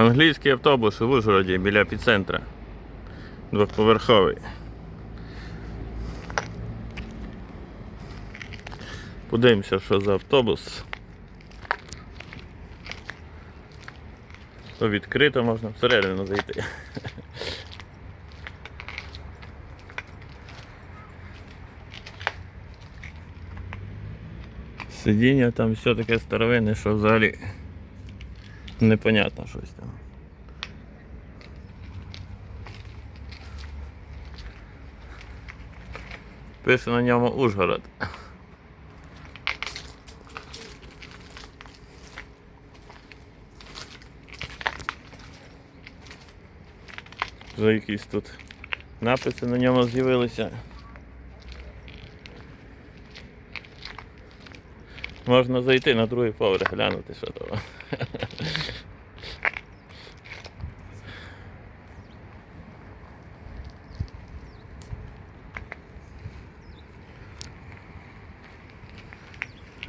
Англійський автобус в Ужгороді біля епіцентра. Двохповерховий. Подивимося, що за автобус. То відкрито можна всередину зайти. Сидіння там все таке старовинне, що взагалі непонятно щось там. Пише на ньому Ужгород. Вже якісь тут написи на ньому з'явилися. Можна зайти на другий поверх, глянути, що там.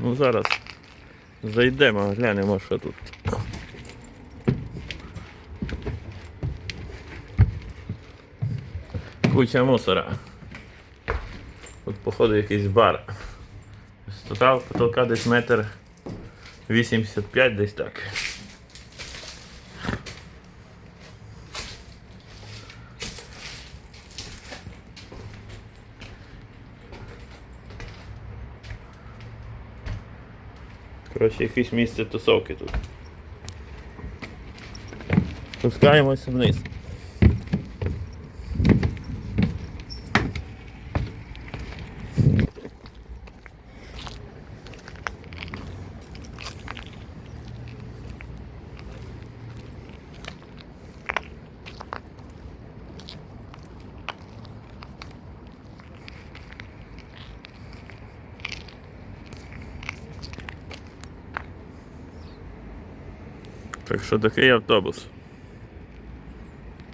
Ну зараз зайдемо, глянемо, що тут. Куча мусора. Тут походу якийсь бар. Тотал потолка десь метр 85 десь так. Коротше, якесь місце тусовки тут. Спускаємося вниз. Так що такий автобус.